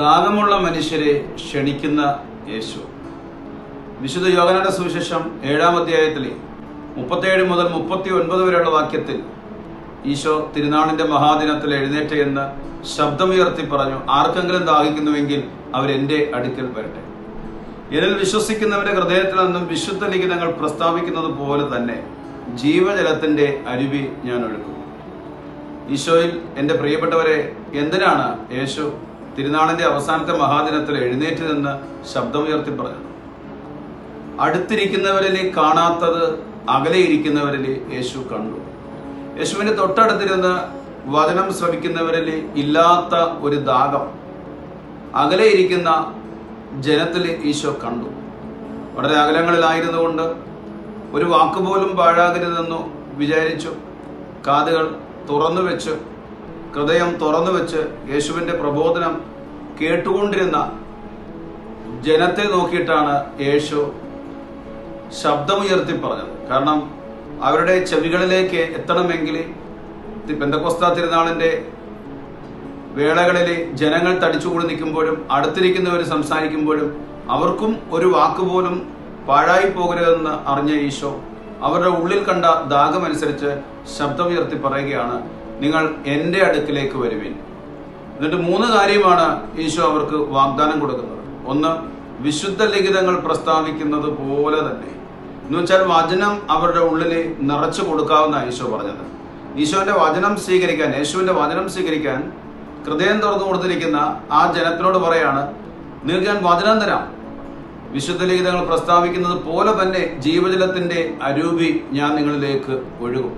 ദാഹമുള്ള മനുഷ്യരെ ക്ഷണിക്കുന്ന യേശു. വിശുദ്ധ യോഗനാട സുവിശേഷം ഏഴാം അധ്യായത്തിലെ മുപ്പത്തേഴ് മുതൽ മുപ്പത്തി ഒൻപത് വരെയുള്ള വാക്യത്തിൽ ഈശോ തിരുനാളിന്റെ മഹാദിനത്തിൽ എഴുന്നേറ്റ് എന്ന് ശബ്ദമുയർത്തി പറഞ്ഞു ആർക്കെങ്കിലും ദാഹിക്കുന്നുവെങ്കിൽ അവരെന്റെ അടുക്കൽ വരട്ടെ. എന്നിൽ വിശ്വസിക്കുന്നവരുടെ ഹൃദയത്തിൽ നിന്നും വിശുദ്ധ ലിഖിതങ്ങൾ പ്രസ്താവിക്കുന്നത് പോലെ തന്നെ ജീവജലത്തിന്റെ അരുവി ഞാൻ ഒഴുക്കും. ഈശോയിൽ എന്റെ പ്രിയപ്പെട്ടവരെ എന്തിനാണ് യേശു തിരുനാളിന്റെ അവസാനത്തെ മഹാദിനത്തിൽ എഴുന്നേറ്റ് നിന്ന് ശബ്ദമുയർത്തി പറഞ്ഞു അടുത്തിരിക്കുന്നവരിൽ കാണാത്തത് അകലെയിരിക്കുന്നവരിൽ യേശു കണ്ടു. യേശുവിന്റെ തൊട്ടടുത്തിരുന്ന് വചനം ശ്രവിക്കുന്നവരിൽ ഇല്ലാത്ത ഒരു ദാഹം അകലെയിരിക്കുന്ന ജനത്തിൽ ഈശോ കണ്ടു. വളരെ അകലങ്ങളിലായിരുന്നുകൊണ്ട് ഒരു വാക്കുപോലും പാഴാകരുതെന്നു വിചാരിച്ചു. കാതുകൾ തുറന്നു വെച്ച് ഹൃദയം തുറന്നു വെച്ച് യേശുവിന്റെ പ്രബോധനം കേട്ടുകൊണ്ടിരുന്ന ജനത്തെ നോക്കിയിട്ടാണ് യേശു ശബ്ദമുയർത്തി പറഞ്ഞത്. കാരണം അവരുടെ ചെവികളിലേക്ക് എത്തണമെങ്കിൽ പെന്തക്കൊസ്ത തിരുനാളിന്റെ വേളകളിൽ ജനങ്ങൾ തടിച്ചുകൂടി നിൽക്കുമ്പോഴും അടുത്തിരിക്കുന്നവർ സംസാരിക്കുമ്പോഴും അവർക്കും ഒരു വാക്കുപോലും പാഴായി പോകരുതെന്ന് അറിഞ്ഞ ഈശോ അവരുടെ ഉള്ളിൽ കണ്ട ദാഹമനുസരിച്ച് ശബ്ദമുയർത്തി പറയുകയാണ് നിങ്ങൾ എന്റെ അടുക്കിലേക്ക് വരുവിൻ. എന്നിട്ട് മൂന്ന് കാര്യമാണ് ഈശോ അവർക്ക് വാഗ്ദാനം കൊടുക്കുന്നത്. ഒന്ന് വിശുദ്ധ ലിഖിതങ്ങൾ പ്രസ്താവിക്കുന്നത് പോലെ തന്നെ. എന്ന് വെച്ചാൽ വചനം അവരുടെ ഉള്ളിൽ നിറച്ചു കൊടുക്കാവുന്ന ഈശോ പറഞ്ഞത്. ഈശോന്റെ വചനം സ്വീകരിക്കാൻ യേശുവിന്റെ വചനം സ്വീകരിക്കാൻ ഹൃദയം തുറന്നു കൊടുത്തിരിക്കുന്ന ആ ജനത്തിനോട് പറയാണ് നിങ്ങൾക്ക് ഞാൻ വചനം തരാം. വിശുദ്ധ ലിഖിതങ്ങൾ പ്രസ്താവിക്കുന്നത് പോലെ തന്നെ ജീവജലത്തിന്റെ അരൂപി ഞാൻ നിങ്ങളിലേക്ക് ഒഴുകും.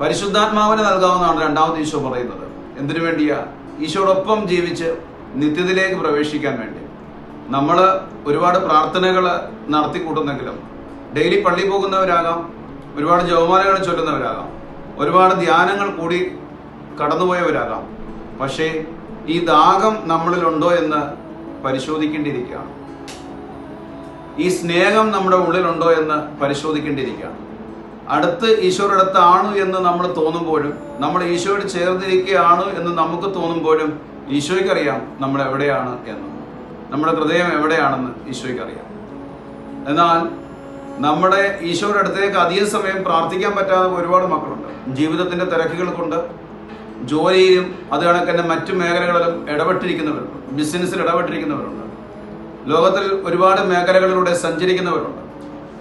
പരിശുദ്ധാത്മാവിന് നൽകാവുന്നതാണ് രണ്ടാമത് ഈശോ പറയുന്നത്. എന്തിനു വേണ്ടിയാ? ഈശോടൊപ്പം ജീവിച്ച് നിത്യത്തിലേക്ക് പ്രവേശിക്കാൻ വേണ്ടി. നമ്മൾ ഒരുപാട് പ്രാർത്ഥനകൾ നടത്തി നടത്തിക്കൂട്ടുന്നെങ്കിലും ഡെയിലി പള്ളി പോകുന്നവരാകാം ഒരുപാട് ജവമാലകൾ ചൊല്ലുന്നവരാകാം ഒരുപാട് ധ്യാനങ്ങൾ കൂടി കടന്നുപോയവരാകാം. പക്ഷേ ഈ ദാഹം നമ്മളിലുണ്ടോ എന്ന് പരിശോധിക്കേണ്ടിയിരിക്കുകയാണ്. ഈ സ്നേഹം നമ്മുടെ ഉള്ളിലുണ്ടോ എന്ന് പരിശോധിക്കേണ്ടിയിരിക്കുകയാണ്. അടുത്ത് ഈശോയുടെ അടുത്താണ് എന്ന് നമ്മൾ തോന്നുമ്പോഴും നമ്മൾ ഈശോയോട് ചേർന്നിരിക്കുകയാണ് എന്ന് നമുക്ക് തോന്നുമ്പോഴും ഈശോയ്ക്കറിയാം നമ്മൾ എവിടെയാണ് എന്ന്. നമ്മുടെ ഹൃദയം എവിടെയാണെന്ന് ഈശോയ്ക്കറിയാം. എന്നാൽ നമ്മുടെ ഈശോയുടെ അടുത്തേക്ക് അധിക സമയം പ്രാർത്ഥിക്കാൻ പറ്റാത്ത ഒരുപാട് മക്കളുണ്ട്. ജീവിതത്തിന്റെ തിരക്കുകൾ കൊണ്ട് ജോലിയിലും അത് കണക്ക് തന്നെ മറ്റു മേഖലകളിലും ഇടപെട്ടിരിക്കുന്നവരുണ്ട്. ബിസിനസ്സിൽ ഇടപെട്ടിരിക്കുന്നവരുണ്ട്. ലോകത്തിൽ ഒരുപാട് മേഖലകളിലൂടെ സഞ്ചരിക്കുന്നവരുണ്ട്.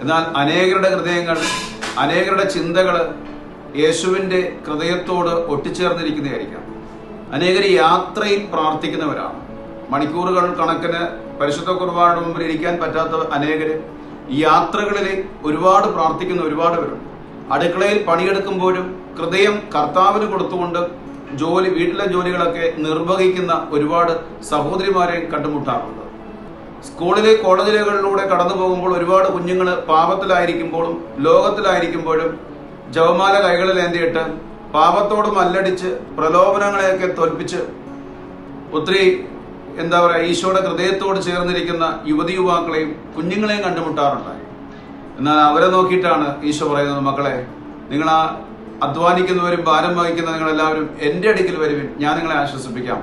എന്നാൽ അനേകരുടെ ഹൃദയങ്ങൾ അനേകരുടെ ചിന്തകൾ യേശുവിന്റെ ഹൃദയത്തോട് ഒട്ടിച്ചേർന്നിരിക്കുന്നതായിരിക്കാം. അനേകർ യാത്രയിൽ പ്രാർത്ഥിക്കുന്നവരാണ്. മണിക്കൂറുകൾ കണക്കിന് പരിശുദ്ധ കുർബാനയുടെ മുമ്പിൽ ഇരിക്കാൻ പറ്റാത്ത അനേകർ യാത്രകളിൽ ഒരുപാട് പ്രാർത്ഥിക്കുന്ന ഒരുപാട് പേരുണ്ട്. അടുക്കളയിൽ പണിയെടുക്കുമ്പോഴും ഹൃദയം കർത്താവിന് കൊടുത്തുകൊണ്ട് ജോലി വീട്ടിലെ ജോലികളൊക്കെ നിർവഹിക്കുന്ന ഒരുപാട് സഹോദരിമാരെ കണ്ടുമുട്ടാറുണ്ട്. സ്കൂളിലെ കോളേജുകളിലൂടെ കടന്നു പോകുമ്പോൾ ഒരുപാട് കുഞ്ഞുങ്ങൾ പാപത്തിലായിരിക്കുമ്പോഴും ലോകത്തിലായിരിക്കുമ്പോഴും ജവമാല കൈകളിൽ ഏന്തിയിട്ട് പാപത്തോട് മല്ലടിച്ച് പ്രലോഭനങ്ങളെയൊക്കെ തോൽപ്പിച്ച് ഒത്തിരി എന്താ പറയുക ഈശോയുടെ ഹൃദയത്തോട് ചേർന്നിരിക്കുന്ന യുവതി യുവാക്കളെയും കുഞ്ഞുങ്ങളെയും കണ്ടുമുട്ടാറുണ്ടായി എന്നാൽ അവരെ നോക്കിയിട്ടാണ് ഈശോ പറയുന്നത് മക്കളെ നിങ്ങൾ ആ അധ്വാനിക്കുന്നവരും ഭാരം വഹിക്കുന്ന നിങ്ങളെല്ലാവരും എന്റെ അടുക്കൽ വരുവിൻ. ഞാൻ നിങ്ങളെ ആശ്വസിപ്പിക്കാം.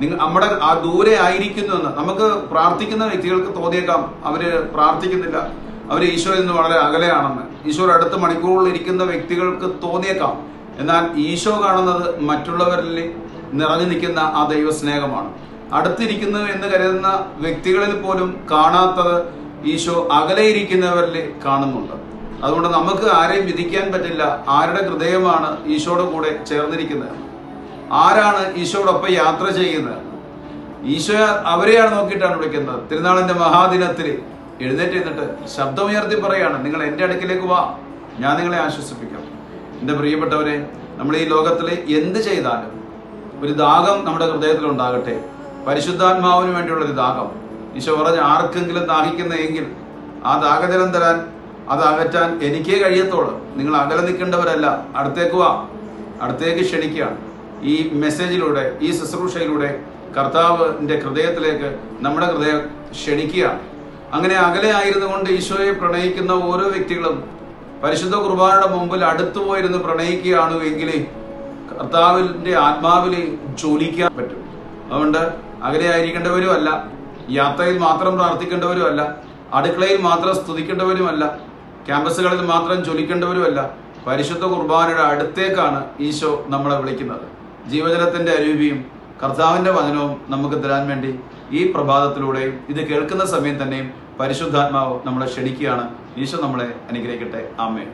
നിങ്ങൾ നമ്മുടെ ആ ദൂരെ ആയിരിക്കുന്നു എന്ന്. നമുക്ക് പ്രാർത്ഥിക്കുന്ന വ്യക്തികൾക്ക് തോന്നിയേക്കാം അവർ പ്രാർത്ഥിക്കുന്നില്ല. അവർ ഈശോയിൽ നിന്ന് വളരെ അകലെയാണെന്ന്. ഈശോ അടുത്ത മണിക്കൂറുകളിൽ ഇരിക്കുന്ന വ്യക്തികൾക്ക് തോന്നിയേക്കാം. എന്നാൽ ഈശോ കാണുന്നത് മറ്റുള്ളവരിൽ നിറഞ്ഞു നിൽക്കുന്ന ആ ദൈവ സ്നേഹമാണ് അടുത്തിരിക്കുന്നു എന്ന് കരുതുന്ന വ്യക്തികളിൽ പോലും കാണാത്തത് ഈശോ അകലെ ഇരിക്കുന്നവരിൽ കാണുന്നുണ്ട്. അതുകൊണ്ട് നമുക്ക് ആരെയും വിധിക്കാൻ പറ്റില്ല. ആരുടെ ഹൃദയമാണ് ഈശോയുടെ കൂടെ ചേർന്നിരിക്കുന്നത്? ആരാണ് ഈശോടൊപ്പം യാത്ര ചെയ്യുന്നത്? ഈശോ അവരെയാണ് നോക്കിയിട്ടാണ് വിളിക്കുന്നത്. തിരുനാളിന്റെ മഹാദിനത്തിൽ എഴുന്നേറ്റ് നിന്നിട്ട് ശബ്ദമുയർത്തി പറയാണ് നിങ്ങൾ എന്റെ അടുക്കിലേക്ക് വാ ഞാൻ നിങ്ങളെ ആശ്വസിപ്പിക്കാം. എന്റെ പ്രിയപ്പെട്ടവരെ നമ്മൾ ഈ ലോകത്തിൽ എന്ത് ചെയ്താലും ഒരു ദാഹം നമ്മുടെ ഹൃദയത്തിൽ ഉണ്ടാകട്ടെ. പരിശുദ്ധാത്മാവിന് വേണ്ടിയുള്ള ഒരു ദാഹം. ഈശോ പറഞ്ഞ് ആർക്കെങ്കിലും ദാഹിക്കുന്നെങ്കിൽ ആ ദാഹജലം തരാൻ അത് അകറ്റാൻ എനിക്കേ കഴിയത്തോളൂ നിങ്ങൾ അകലെ നിൽക്കേണ്ടവരല്ല. അടുത്തേക്ക് വാ. അടുത്തേക്ക് ക്ഷണിക്കുകയാണ്. ഈ മെസ്സേജിലൂടെ ഈ ശുശ്രൂഷയിലൂടെ കർത്താവിന്റെ ഹൃദയത്തിലേക്ക് നമ്മുടെ ഹൃദയം ക്ഷണിക്കുകയാണ്. അങ്ങനെ അകലെ ആയിരുന്നു കൊണ്ട് ഈശോയെ പ്രണയിക്കുന്ന ഓരോ വ്യക്തികളും പരിശുദ്ധ കുർബാനയുടെ മുമ്പിൽ അടുത്തു പോയിരുന്ന് പ്രണയിക്കുകയാണ് എങ്കിൽ കർത്താവിന്റെ ആത്മാവിൽ ജോലിക്കാൻ പറ്റും. അതുകൊണ്ട് അകലെ ആയിരിക്കേണ്ടവരുമല്ല യാത്രയിൽ മാത്രം പ്രാർത്ഥിക്കേണ്ടവരും അല്ല അടുക്കളയിൽ മാത്രം സ്തുതിക്കേണ്ടവരുമല്ല ക്യാമ്പസുകളിൽ മാത്രം ജ്വലിക്കേണ്ടവരുമല്ല പരിശുദ്ധ കുർബാനയുടെ അടുത്തേക്കാണ് ഈശോ നമ്മളെ വിളിക്കുന്നത്. ജീവജലത്തിന്റെ അരൂപിയും കർത്താവിന്റെ വചനവും നമുക്ക് തരാൻ വേണ്ടി ഈ പ്രഭാതത്തിലൂടെയും ഇത് കേൾക്കുന്ന സമയം തന്നെയും പരിശുദ്ധാത്മാവ് നമ്മളെ ക്ഷണിക്കുകയാണ്. ഈശോ നമ്മളെ അനുഗ്രഹിക്കട്ടെ. ആമേ